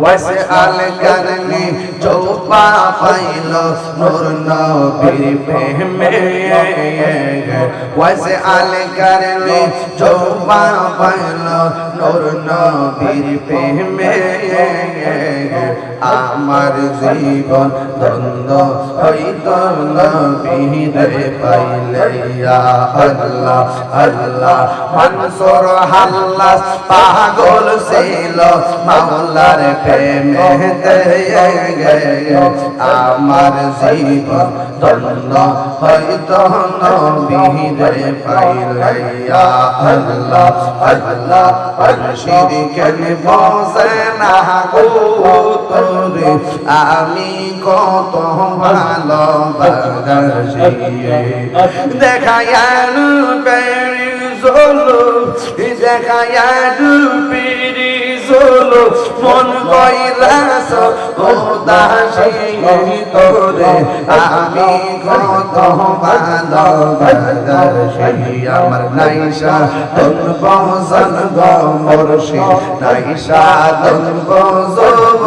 ওয়াসআল করনি চৌপা পাইল নূর নবীর প্রেমে ওয়াসআল করনি চৌপা পাইল নূর নবীর প্রেমে আমার জীবন দ্বন্দ্ব হইত নবীরে পাইলে ইয়া আল্লাহ আল্লাহ মনসুর হাল্লাস পাগল ছিল মাওলার প্রেমে আমার জীবন দ্বন্দ্ব হইত নবীরে পাইলে ইয়া আল্লাহ আল্লাহ মুর্শিদ কেন বসে না গো তোরে আমি কত ভালোবাসি দেখায় পেরি জোলো দেখায়ান পেরি জোলো মন তোরে আমি কত ভালোবাসি আমার নাইশা তন বসন গো মুর্শিদ নাইশা তন বসব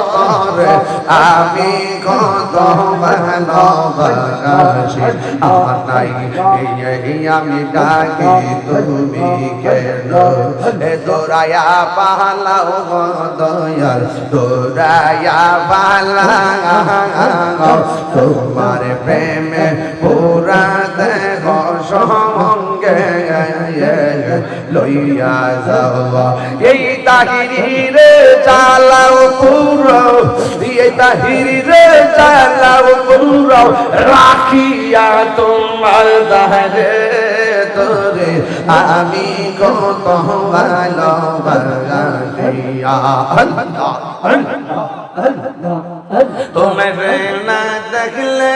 আমি কত ভালোবাসি, আমার নাই, এই আমি ডাকি, তুমি কেন? এ দোরায়া পালাও দয়াল, দোরায়া পালাও তোমার প্রেমে পুরা দেহ সঙ্গে লইয়া যাওয়া। এই তাহিরি রে চালাও পুরো, এই তাহিরি রে চালাও পুরো, রাখিয়া তোমার দাহরে তোরে আমি কত ভালোবাসিয়া। আল্লাহ তোমার না দেখলে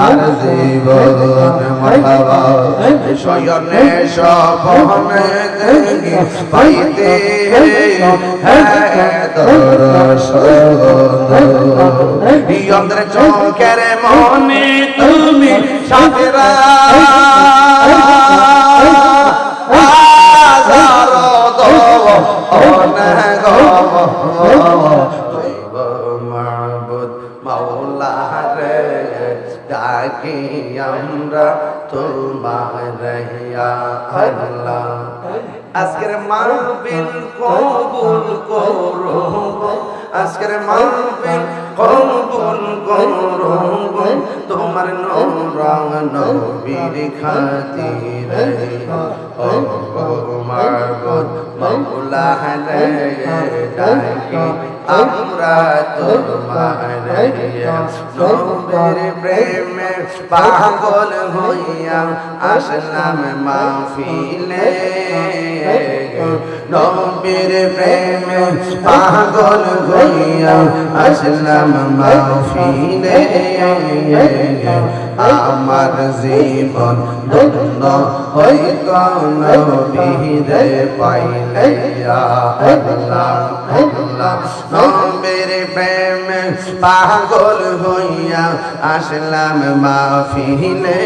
আর জীবন মাথাবা শয়নে সপনে দেখি পাইতে দর্শন চৌকের মনে তুমি সাথেরা ডাকি আমরা তোমার আল্লাহ। আজকের মাহফিল কবুল করো আজকের মাহফিল কবুল করো তোমার নূরাং নবীর খাতিরে ও মাহবুব মাওলা রে ডাকি পাগল হইয়া আসলাম মাহফিলে নবীর প্রেমে পাগল হইয়া আসলাম মাহফিলে আমার জীবন ধন্য হইত নবীরে পাইলে আল্লাহ আল্লাহ নবীর প্রেম পাগল হইয়া আসলাম মাহফিলে।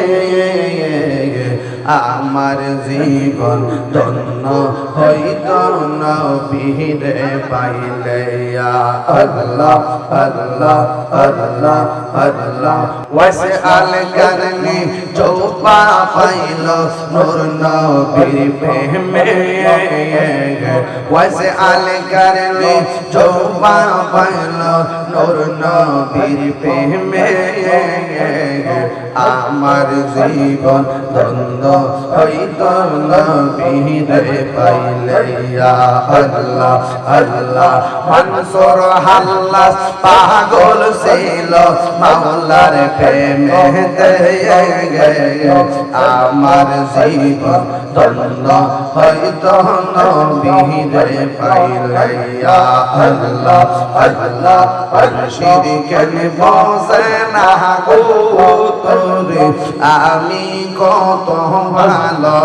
আমার জীবন ধন্য হইত নবীরে পাইলে আল্লাহ আল্লাহ আল্লাহ আল্লাহ। ওয়াসে আল কারনি চৌপা পাইল নূর নবীর প্রেমে ওয়াসে আল কারনি চৌপা পাইল নূর নবীর প্রেমে আমার জীবন দ্বন্দ্ব হইত নবীরে পাইলে ইয়া আল্লাহ আল্লাহ মনসুর হাল্লাস পাগল ছিল মাওলার প্রেমে আমার জীবন দ্বন্দ্ব হইত নবীরে পাইলে ইয়া আল্লাহ আল্লাহ মুর্শিদ কেন বসে না গো তোরে আমি কত ভালো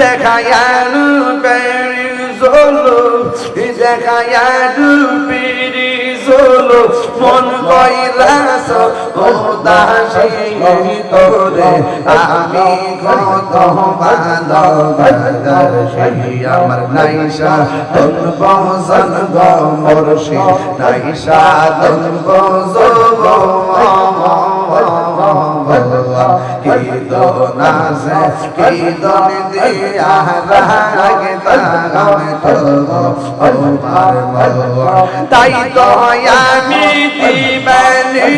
দেখায়ান পেরি জোলো দেখায়ান পিরি জোলো মন কইলাস ও দাসী তোরে আমি কত আমার নাইসা তন বসন গো মুর্শিদ নাইসা তন বসব নাজে কি দিয়া রাগে তাগাম তো আমার মওয়া তাই তো আমি দিবানি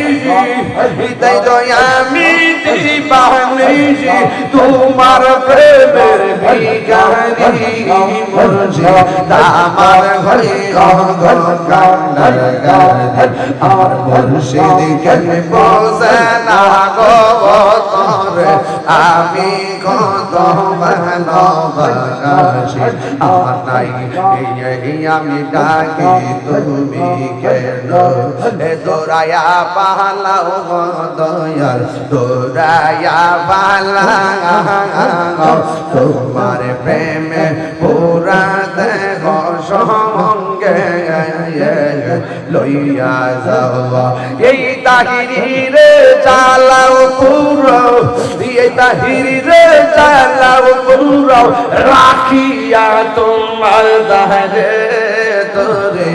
তাই তো আমি তোমার প্রেমের ভিখারি মুর্শিদ। আমার হই অগন কান্নার গানে। আমার মুর্শিদ কেন বসে না গো আমি কত ভালোবাসি। আমার নাই, এই আমি ডাকি, তুমি কেন? এ দোরায়া পালাও গো দয়াল, দোরায়া পালাও তোমার প্রেমে পুরা দেহ সঙ্গে লইয়া যাওয়া এই তাহিরি রে চালাও পুরো এই তাহিরি রে চালাও পুরো রাখিয়া তোমার দাহরে তোরে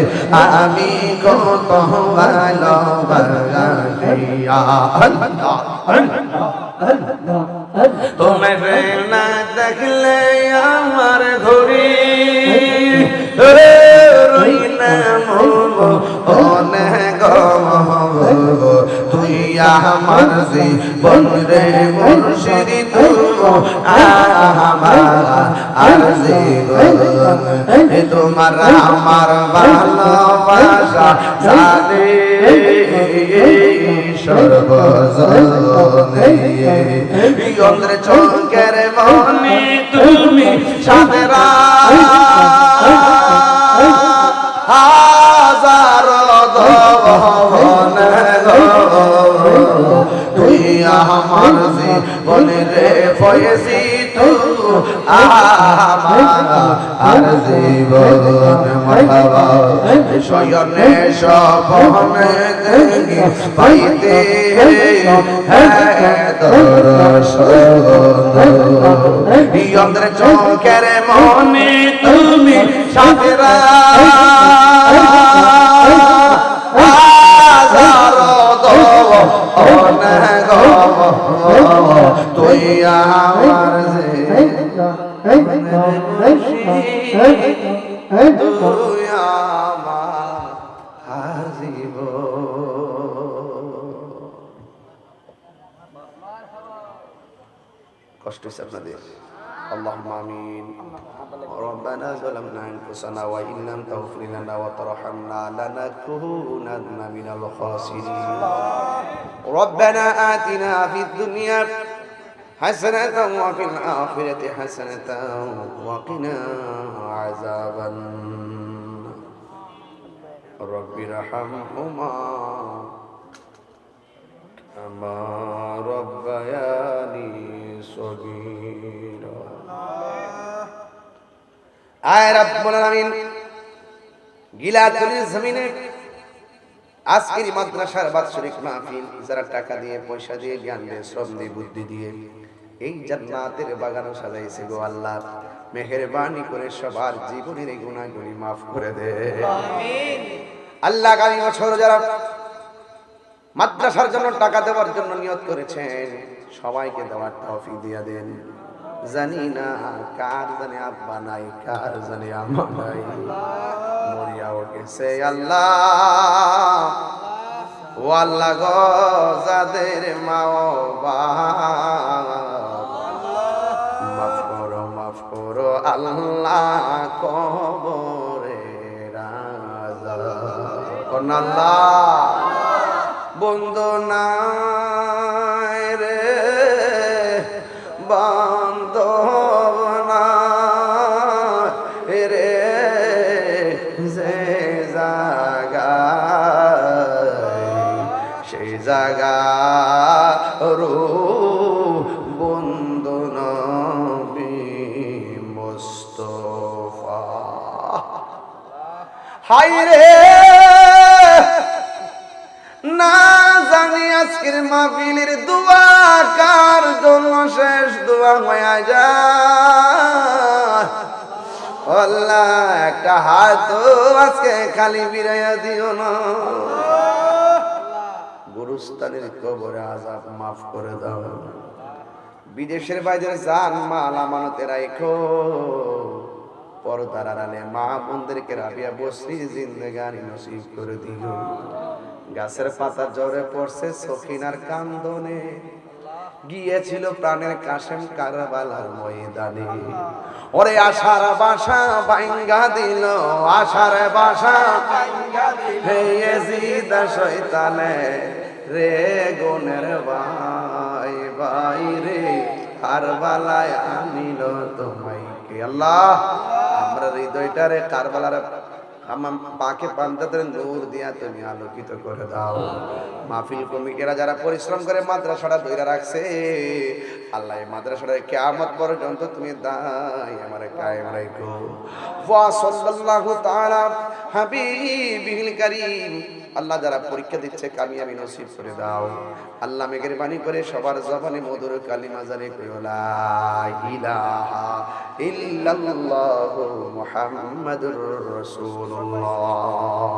আমি কত আল্লাহ তোমার না দেখলে আমার ঘড়ি তুই আমার জীবন রে মুর্শিদ তু আমার আর জীবন তোমার আমার ভালোবাসা জানে, সর্বজনে। চৌকের মনি তুমি সাদেরা জীবন মাথাবা শয়নে সপনে দেখি পাইতে হ্যাঁ দর্শন চৌকের মনে তুমি তুই আমার কষ্ট হচ্ছে আপনাদের اللهم آمين ربنا ظلمنا أنفسنا وإن لم تغفر لنا وترحمنا لنكونن من الخاسرين ربنا آتنا في الدنيا حسنة وفي الآخرة حسنة وقنا عذاب النار رب ارحمهما كما ربياني صغيرا আয় রব্বুল আলামিন গিলাতুল জমিনে আজকের এই মাদ্রাসার বাৎসরিক মাহফিল যারা টাকা দিয়ে পয়সা দিয়ে জ্ঞান দিয়ে শ্রম দিয়ে বুদ্ধি দিয়ে এই জান্নাতের বাগানও সাজাইছে গো আল্লাহ। মেহেরবানি করে সবার জীবনের এই গুণাগুলি মাফ করে দে। আল্লাহ আগামী বছর যারা মাদ্রাসার জন্য টাকা দেওয়ার জন্য নিয়ত করেছেন সবাইকে দেওয়ার তৌফিক দিয়া দেন। জানি না কার জানে আব্বা নাই কার জানে আম্মা নাই। মরিয়াও গেছে আল্লাহ। ও আল্লাহ গো যাদের মা ও আল্লাহ কবরে রাজা। কোন আল্লাহ বন্ধু নাই হাই রে। না জানি আজকের মাহফিলের দোয়া কার জন্য শেষ দোয়া হয়ে যায়। আল্লাহ, একটা হাত আজকে খালি বিরাইয়া দিও না। গুরুস্থানের কবরে আজাব মাফ করে দাও। বিদেশের বাইরে যান মাল আমানতে রাখো পর্দার আড়ালে মা বোনদেরকে রাবিয়া বসরি জিন্দেগানি নসিব করে দিল। গাছের পাতা জ্বরে পড়ছে, সখিনার কান্দনে। গিয়েছিল প্রাণের কাশেম কারবালার ময়দানে। ওরে আশার বাসা বাইঙ্গা দিল, আশার বাসা হে এজিদ শয়তানে, রে গুনের ভাই ভাই রে, কারবালায় আনিল তোমায় আল্লাহ! আমরা হৃদয়টারে কারবালার আমার পাকে পান্তাদের নূর দিয়া তুমি আলোকিত করে দাও। মাহফিল কমিটিরা যারা পরিশ্রম করে মাদ্রাসাটা ধইরা রাখছে, আল্লাহ মাদ্রাসাটা কিয়ামত পর্যন্ত তুমি দাই আমার কায়েম রাখো ওয়া সাল্লাল্লাহু তাআলা হাবিবিল কারীম। আল্লাহ যারা পরীক্ষা দিচ্ছে কামিয়াবি নসিব করে দাও। আল্লাহ মেহেরবানি করে সবার জবানে মধুর কালিমা জানে ইল্লাল্লাহু মুহাম্মাদুর রাসূলুল্লাহ।